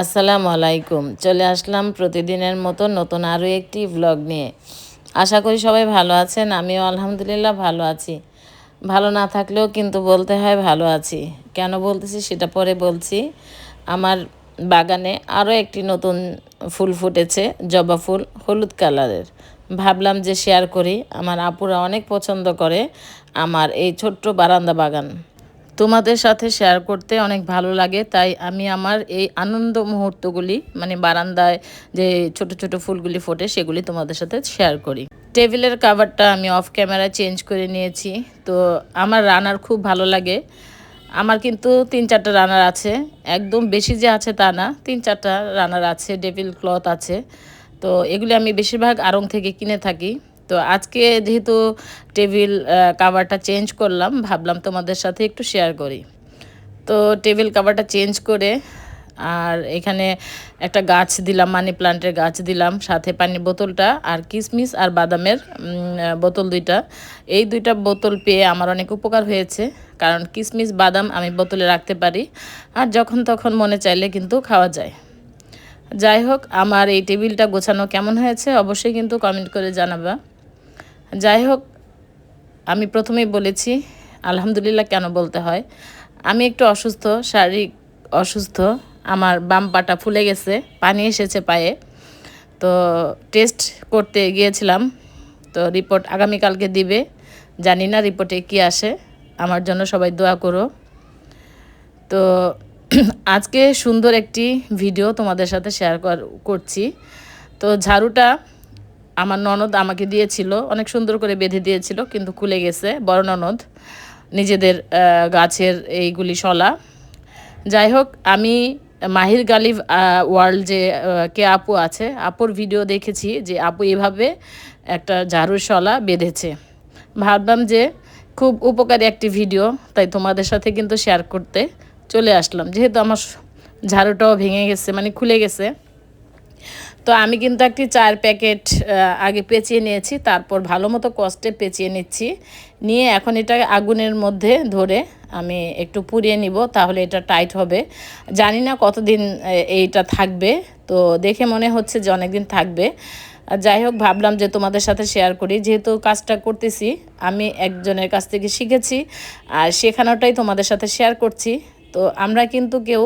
আসসালামু আলাইকুম। চলে আসলাম প্রতিদিনের মতো নতুন আরও একটি ভ্লগ নিয়ে। আশা করি সবাই ভালো আছেন, আমিও আলহামদুলিল্লাহ ভালো আছি। ভালো না থাকলেও কিন্তু বলতে হয় ভালো আছি। কেন বলতেছি সেটা পরে বলছি। আমার বাগানে আরও একটি নতুন ফুল ফুটেছে, জবা ফুল, হলুদ কালারের। ভাবলাম যে শেয়ার করি, আমার আপুরা অনেক পছন্দ করে আমার এই ছোট্ট বারান্দা বাগান। তোমাদের সাথে শেয়ার করতে অনেক ভালো লাগে, তাই আমি আমার এই আনন্দ মুহূর্তগুলি মানে বারান্দায় যে ছোট ছোট ফুলগুলি ফোটে, সেগুলি তোমাদের সাথে শেয়ার করি। টেবিলের কাভারটা আমি অফ ক্যামেরায় চেঞ্জ করে নিয়েছি, তো আমার রানার খুব ভালো লাগে। আমার কিন্তু তিন চারটা রানার আছে, একদম বেশি যে আছে তা না, তিন চারটা রানার আছে টেবিল ক্লথ আছে, তো এগুলি আমি বেশিরভাগ আড়ং থেকে কিনে থাকি। তো আজকে যেহেতু টেবিল কাভারটা চেঞ্জ করলাম, ভাবলাম তোমাদের সাথে একটু শেয়ার করি। তো টেবিল কাভারটা চেঞ্জ করে আর এখানে একটা গাছ দিলাম মানি প্লান্টের গাছ দিলাম, সাথে পানির বোতলটা আর কিশমিশ আর বাদামের বোতল দুইটা। এই দুইটা বোতল পেয়ে আমার অনেক উপকার হয়েছে, কারণ কিশমিশ বাদাম আমি বোতলে রাখতে পারি আর যখন তখন মনে চাইলে কিন্তু খাওয়া যায়। যাই হোক, আমার এই টেবিলটা গোছানো কেমন হয়েছে অবশ্যই কিন্তু কমেন্ট করে জানাবা। যাই হোক আমি প্রথমেই বলেছি, আলহামদুলিল্লাহ কেন বলতে হয়। আমি একটু অসুস্থ, শারীরিক অসুস্থ, আমার বাম পাটা ফুলে গেছে, পানি এসেছে পায়ে। তো টেস্ট করতে গিয়েছিলাম, তো রিপোর্ট আগামীকালকে দিবে। জানি না রিপোর্টে কি আসে, আমার জন্য সবাই দোয়া করো। তো আজকে সুন্দর একটি ভিডিও তোমাদের সাথে শেয়ার করছি। তো ঝাড়ুটা আমার ননদ আমাকে দিয়েছিল, অনেক সুন্দর করে বেঁধে দিয়েছিল, কিন্তু খুলে গেছে, বড় ননদ, নিজেদের গাছের এইগুলি শলা। যাই হোক, আমি মাহির গালিব ওয়ার্ল্ড যে কে আপু আছে, আপুর ভিডিও দেখেছি যে আপু এভাবে একটা ঝাড়ুর শলা বেঁধেছে। ভাবলাম যে খুব উপকারী একটি ভিডিও, তাই তোমাদের সাথে কিন্তু শেয়ার করতে চলে আসলাম। যেহেতু আমার ঝাড়ুটাও ভেঙে গেছে মানে খুলে গেছে। তো আমি কিন্তু একটি চার প্যাকেট আগে পেঁচিয়ে নিয়েছি, তারপর ভালো মতো কষ্টে পেঁচিয়ে নিচ্ছি। নিয়ে এখন এটা আগুনের মধ্যে ধরে আমি একটু পুড়িয়ে নিব, তাহলে এটা টাইট হবে। জানি না কতদিন এইটা থাকবে, তো দেখে মনে হচ্ছে যে অনেকদিন থাকবে। যাই হোক, ভাবলাম যে তোমাদের সাথে শেয়ার করি। যেহেতু কাজটা করতেছি, আমি একজনের কাছ থেকে শিখেছি, আর শেখানোটাই তোমাদের সাথে শেয়ার করছি। তো আমরা কিন্তু কেউ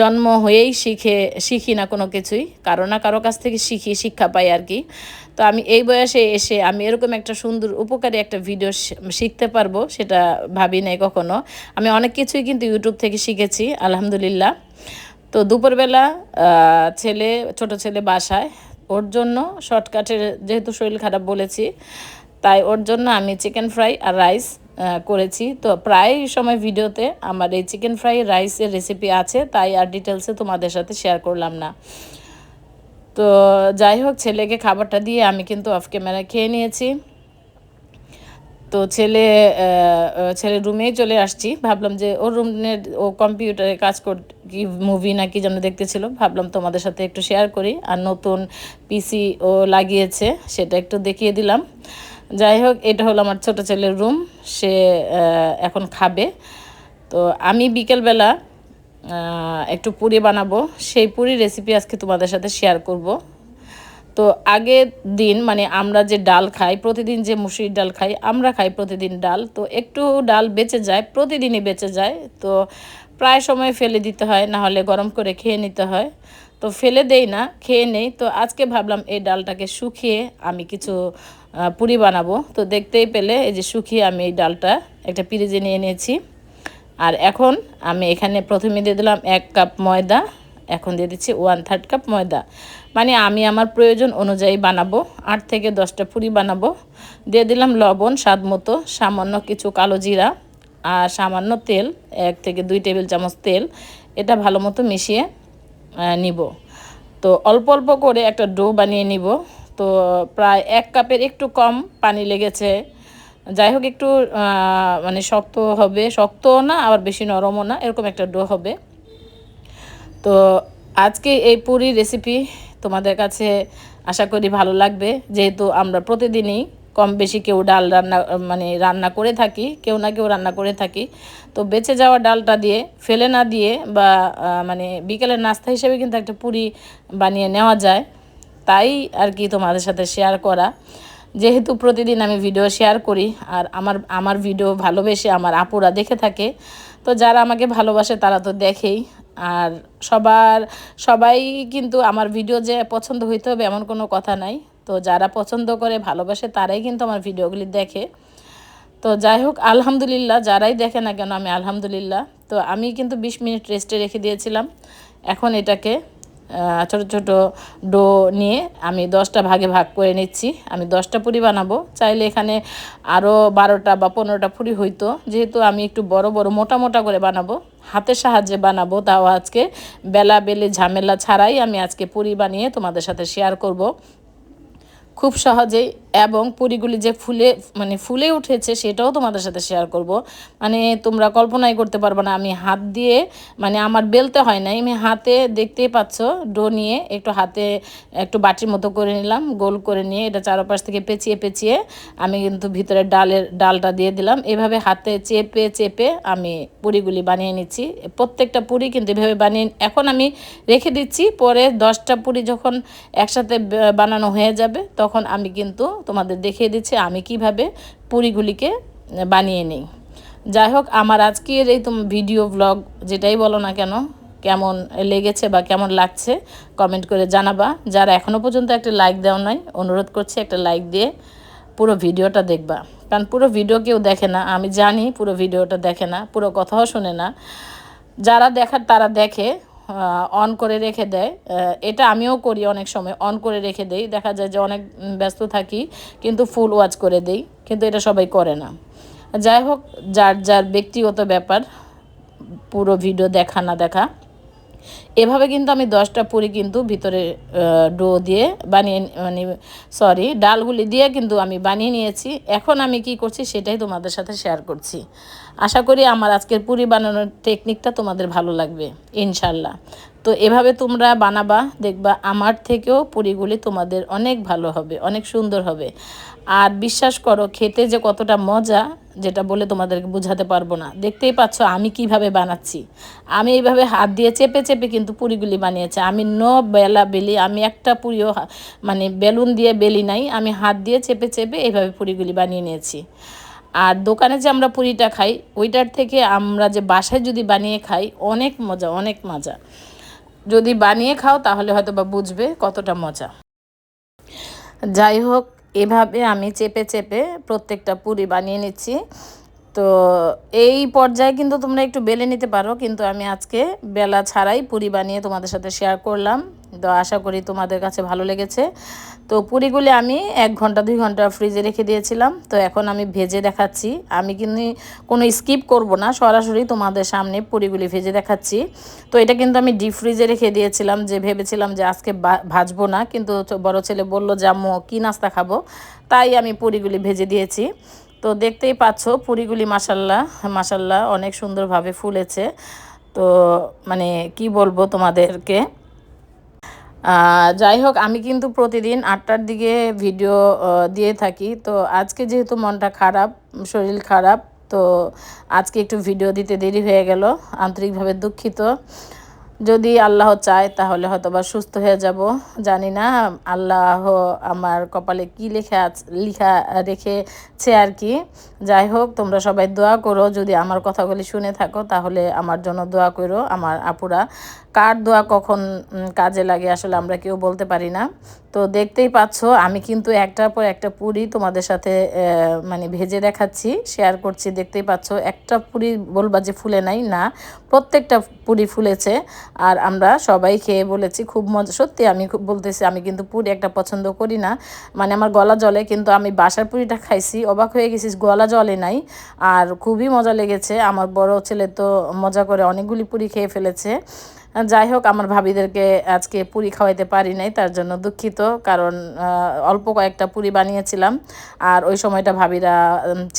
জন্ম হয়েই শিখে, শিখি না কোনো কিছুই, কারও না কারও কাছ থেকে শিখি, শিক্ষা পাই আর কি। তো আমি এই বয়সে এসে আমি এরকম একটা সুন্দর, উপকারী একটা ভিডিও শিখতে পারব সেটা ভাবি নাই কখনো। আমি অনেক কিছুই কিন্তু ইউটিউব থেকে শিখেছি, আলহামদুলিল্লাহ। তো দুপুরবেলা ছেলে, ছোট ছেলে বাসায়, ওর জন্য শর্টকাটের যেহেতু শরীর খারাপ বলেছি, তাই ওর জন্য আমি চিকেন ফ্রাই আর রাইস করেছি। তো প্রায় সময় ভিডিওতে আমার এই চিকেন ফ্রাই রাইসের রেসিপি আছে, তাই আর ডিটেলসে তোমাদের সাথে শেয়ার করলাম না। তো যাই হোক, ছেলেকে খাবারটা দিয়ে আমি কিন্তু অফ ক্যামেরা খেয়ে নিয়েছি। তো ছেলে ছেলে রুমেই চলে আসছি। ভাবলাম যে ওর রুমের ও কম্পিউটারে কাজ কর, কি মুভি না কি যেন দেখতেছিল। ভাবলাম তোমাদের সাথে একটু শেয়ার করি। আর নতুন পিসি ও লাগিয়েছে, সেটা একটু দেখিয়ে দিলাম। যাই হোক, এটা হলো আমার ছোট ছেলের রুম সে এখন খাবে। তো আমি বিকেলবেলা একটু পুরি বানাবো। সেই পুরি রেসিপি আজকে তোমাদের সাথে শেয়ার করব। তো আগের দিন মানে আমরা যে ডাল খাই, প্রতিদিন যে মুসুরির ডাল খাই, আমরা খাই প্রতিদিন ডাল। তো একটু ডাল বেঁচে যায়, প্রতিদিনই বেঁচে যায়। তো প্রায় সময় ফেলে দিতে হয় না হলে গরম করে খেয়ে নিতে হয়। তো ফেলে দেই না, খেয়ে নেই। তো আজকে ভাবলাম এই ডালটাকে শুকিয়ে আমি কিছু পুরি বানাবো। তো দেখতেই পেলে এই যে শুকিয়ে আমি এই ডালটা একটা পিরিজে নিয়ে নিয়েছি। আর এখন আমি এখানে প্রথমে দিয়ে দিলাম এক কাপ ময়দা, এখন দিয়ে দিচ্ছি ওয়ান থার্ড কাপ ময়দা। মানে আমি আমার প্রয়োজন অনুযায়ী বানাবো, আট থেকে দশটা পুরি বানাবো। দিয়ে দিলাম লবণ স্বাদ মতো, সামান্য কিছু কালো জিরা আর সামান্য তেল, এক থেকে দুই টেবিল চামচ তেল। এটা ভালো মতো মিশিয়ে নিব। তো অল্প অল্প করে একটা ডো বানিয়ে নিব। তো প্রায় এক কাপের একটু কম পানি লেগেছে। যাই হোক, একটু মানে শক্ত হবে। শক্তও না, আবার বেশি নরমও না, এরকম একটা ডো হবে। তো আজকে এই পুরি রেসিপি তোমাদের কাছে আশা করি ভালো লাগবে। যেহেতু আমরা প্রতিদিনই কম বেশি কেউ ডাল রান্না মানে রান্না করে থাকি, কেউ না কেউ রান্না করে থাকি। তো বেঁচে যাওয়া ডালটা দিয়ে, ফেলে না দিয়ে বা মানে বিকেলের নাস্তা হিসেবে কিন্তু একটা পুরি বানিয়ে নেওয়া যায়। তাই আর কি তোমাদের সাথে শেয়ার করা। যেহেতু প্রতিদিন আমি ভিডিও শেয়ার করি, আর আমার আমার ভিডিও ভালোবেসে আমার আপুরা দেখে থাকে, তো যারা আমাকে ভালোবাসে তারা তো দেখেই। আর সবার, সবাই কিন্তু আমার ভিডিও যে পছন্দ হইতে হবে এমন কোনো কথা নাই। তো যারা পছন্দ করে, ভালোবাসে, তারাই কিন্তু আমার ভিডিওগুলি দেখে। তো যাই হোক আলহামদুলিল্লাহ, যারাই দেখে না কেন আমি আলহামদুলিল্লাহ। তো আমি কিন্তু বিশ মিনিট রেস্টে রেখে দিয়েছিলাম। এখন এটাকে ছোট ছোট ডো নিয়ে আমি দশটা ভাগে ভাগ করে নিচ্ছি। আমি দশটা পুরি বানাবো। চাইলে এখানে আরও বারোটা বা পনেরোটা পুরি হইতো। যেহেতু আমি একটু বড় বড়, মোটা মোটা করে বানাবো। হাতের সাহায্যে বানাবো। তাও আজকে বেলা বেলে ঝামেলা ছাড়াই আমি আজকে পুরি বানিয়ে তোমাদের সাথে শেয়ার করব। খুব সহজেই এবং পুরিগুলি যে ফুলে মানে ফুলে উঠেছে সেটাও তোমাদের সাথে শেয়ার করব। মানে তোমরা কল্পনাই করতে পারবে না, আমি হাত দিয়ে মানে আমার বেলতে হয় নাই, আমি হাতে দেখতেই পাচ্ছ, ডো নিয়ে একটু হাতে একটু বাটির মতো করে নিলাম, গোল করে নিয়ে এটা চারপাশ থেকে পেঁচিয়ে পেঁচিয়ে আমি কিন্তু ভিতরে ডালের, ডালটা দিয়ে দিলাম। এভাবে হাতে চেপে চেপে আমি পুরিগুলি বানিয়ে নিচ্ছি। প্রত্যেকটা পুরি কিন্তু এভাবে বানিয়ে, এখন আমি রেখে দিচ্ছি, পরে দশটা পুরি যখন একসাথে বানানো হয়ে যাবে, তখন আমি কিন্তু তোমাদের দেখিয়ে দিচ্ছি আমি কীভাবে পুরিগুলিকে বানিয়ে নিই। যাই হোক আমার আজকের এই তুমি ভিডিও ব্লগ যেটাই বলো না কেন, কেমন লেগেছে বা কেমন লাগছে কমেন্ট করে জানাবা। যারা এখনও পর্যন্ত একটা লাইক দেওয়া নাই, অনুরোধ করছি একটা লাইক দিয়ে পুরো ভিডিওটা দেখবা। কারণ পুরো ভিডিও কেউ দেখে না, আমি জানি পুরো ভিডিওটা দেখে না, পুরো কথাও শোনে না। যারা দেখার তারা দেখে অন করে রেখে দেয়। এটা আমিও করি অনেক সময় অন করে রেখে দেই। দেখা যায় যে অনেক ব্যস্ত থাকি, কিন্তু ফুল ওয়াচ করে দেই, কিন্তু এটা সবাই করে না। যাই হোক, যার যার ব্যক্তিগত ব্যাপার, পুরো ভিডিও দেখা না দেখা এভাবে কিন্তু আমি দশটা পুরি কিন্তু ভিতরে ডো দিয়ে বানিয়ে মানে সরি ডালগুলি দিয়ে কিন্তু আমি বানিয়ে নিয়েছি। এখন আমি কি করছি সেটাই তোমাদের সাথে শেয়ার করছি। আশা করি আমার আজকের পুরি বানানোর টেকনিকটা তোমাদের ভালো লাগবে ইনশাল্লাহ তো এভাবে তোমরা বানাবা, দেখবা আমার থেকেও পুরিগুলি তোমাদের অনেক ভালো হবে, অনেক সুন্দর হবে। আর বিশ্বাস করো, খেতে যে কতটা মজা যেটা বলে তোমাদেরকে বোঝাতে পারব না। দেখতেই পাচ্ছ আমি কীভাবে বানাচ্ছি। আমি এইভাবে হাত দিয়ে চেপে চেপে কিন্তু পুরিগুলি বানিয়েছি। আমি ন বেলা বেলি, আমি একটা পুরিও মানে বেলুন দিয়ে বেলি নাই, আমি হাত দিয়ে চেপে চেপে এইভাবে পুরিগুলি বানিয়ে নিয়েছি। আর দোকানে যে আমরা পুরিটা খাই, ওইটার থেকে আমরা যে বাসায় যদি বানিয়ে খাই, অনেক মজা অনেক মজা। যদি বানিয়ে খাও তাহলে হয়তো বা বুঝবে কতটা মজা। যাই হোক এভাবে আমি চেপে চেপে প্রত্যেকটা পুরি বানিয়ে নিচ্ছি। তো এই পর্যায়ে কিন্তু তোমরা একটু বেলে নিতে পারো, কিন্তু আমি আজকে বেলা ছাড়াই পুরি বানিয়ে তোমাদের সাথে শেয়ার করলাম। তো আশা করি তোমাদের কাছে ভালো লেগেছে। তো পুরিগুলি আমি এক ঘণ্টা, দুই ঘণ্টা ফ্রিজে রেখে দিয়েছিলাম। তো এখন আমি ভেজে দেখাচ্ছি। আমি কিন্তু কোনো স্কিপ করব না, সরাসরি তোমাদের সামনে পুরিগুলি ভেজে দেখাচ্ছি। তো এটা কিন্তু আমি ডিপ ফ্রিজে রেখে দিয়েছিলাম যে ভেবেছিলাম যে আজকে ভাজবো না। কিন্তু বড় ছেলে বলল যে, আম্মু, কী নাস্তা খাব? তাই আমি পুরিগুলি ভেজে দিয়েছি। তো দেখতেই পাচ্ছ পুরিগুলি মাসাল্লাহ মাসাল্লাহ অনেক সুন্দরভাবে ফুলেছে। তো মানে কি বলব তোমাদেরকে? যাই হোক, আমি কিন্তু প্রতিদিন আটটার দিকে ভিডিও দিয়ে থাকি। তো আজকে যেহেতু মনটা খারাপ, শরীর খারাপ, তো আজকে একটু ভিডিও দিতে দেরি হয়ে গেল, আন্তরিকভাবে দুঃখিত। যদি আল্লাহ চায়, তাহলে হয়তো বা সুস্থ হয়ে যাব। জানি না, আল্লাহ আমার কপালে কি লেখা লিখা রেখেছে আর কি। যাই হোক, তোমরা সবাই দোয়া করো। যদি আমার কথাগুলি শুনে থাকো, তাহলে আমার জন্য দোয়া করো, আমার আপুরা। কার দোয়া কখন কাজে লাগে আসলে আমরা কেউ বলতে পারি না। তো দেখতেই পাচ্ছ, আমি কিন্তু একটার পর একটা পুরি তোমাদের সাথে মানে ভেজে দেখাচ্ছি শেয়ার করছি। দেখতেই পাচ্ছ, একটা পুরি বলবা যে ফুলে নাই, না, প্রত্যেকটা পুরি ফুলেছে। আর আমরা সবাই খেয়ে বলেছি, খুব মজা, সত্যি আমি খুব বলতেছি, আমি কিন্তু পুরি একটা পছন্দ করি না। মানে আমার গলা জলে কিন্তু আমি বাসার পুরিটা খাইছি, অবাক হয়ে গেছি গলা জলে নাই। আর খুবই মজা লেগেছে, আমার বড় ছেলে তো মজা করে অনেকগুলি পুরি খেয়ে ফেলেছে। যাই হোক, আমার ভাবিদেরকে আজকে পুরি খাওয়াইতে পারি নাই, তার জন্য দুঃখিত, কারণ অল্প কয়েকটা পুরি বানিয়েছিলাম, আর ওই সময়টা ভাবিরা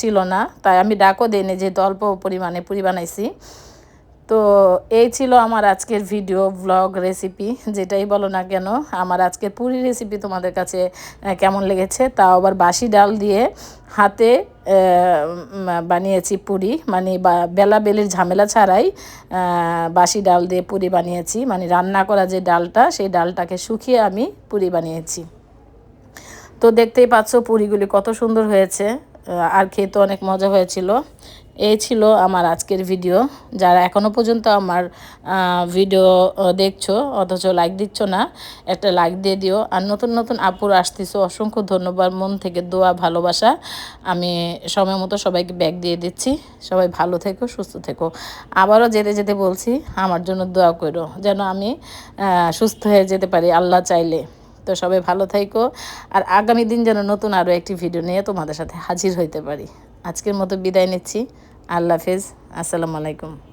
ছিল না, তাই আমি ডাকও দিইনি, যেহেতু অল্প পরিমাণে পুরি বানাইছি। তো এই ছিল আমার আজকের ভিডিও ব্লগ রেসিপি যেটাই বলো না কেন, আমার আজকের পুরি রেসিপি তোমাদের কাছে কেমন লেগেছে? তাও আবার বাসি ডাল দিয়ে হাতে বানিয়েছি পুরি মানে বেলা বেলির ঝামেলা ছাড়াই বাসি ডাল দিয়ে পুরি বানিয়েছি। মানে রান্না করা যে ডালটা, সেই ডালটাকে শুকিয়ে আমি পুরি বানিয়েছি। তো দেখতেই পাচ্ছ পুরিগুলি কত সুন্দর হয়েছে আর খেতে অনেক মজা হয়েছিল। এই ছিল আমার আজকের ভিডিও যারা এখনও পর্যন্ত আমার ভিডিও দেখছ, অথচ লাইক দিচ্ছ না, একটা লাইক দিয়ে দিও। আর নতুন নতুন আপুর আসতেছো, অসংখ্য ধন্যবাদ, মন থেকে দোয়া, ভালোবাসা। আমি সময় মতো সবাইকে ব্যাগ দিয়ে দিচ্ছি। সবাই ভালো থেকো, সুস্থ থেকো। আবারও যেতে যেতে বলছি, আমার জন্য দোয়া করো, যেন আমি সুস্থ হয়ে যেতে পারি, আল্লাহ চাইলে। তো সবাই ভালো থাইকো। আর আগামী দিন যেন নতুন আরও একটি ভিডিও নিয়ে তোমাদের সাথে হাজির হইতে পারি। আজকের মতো বিদায় নিচ্ছি। আল্লাহ হাফেজ। আসসালামু আলাইকুম।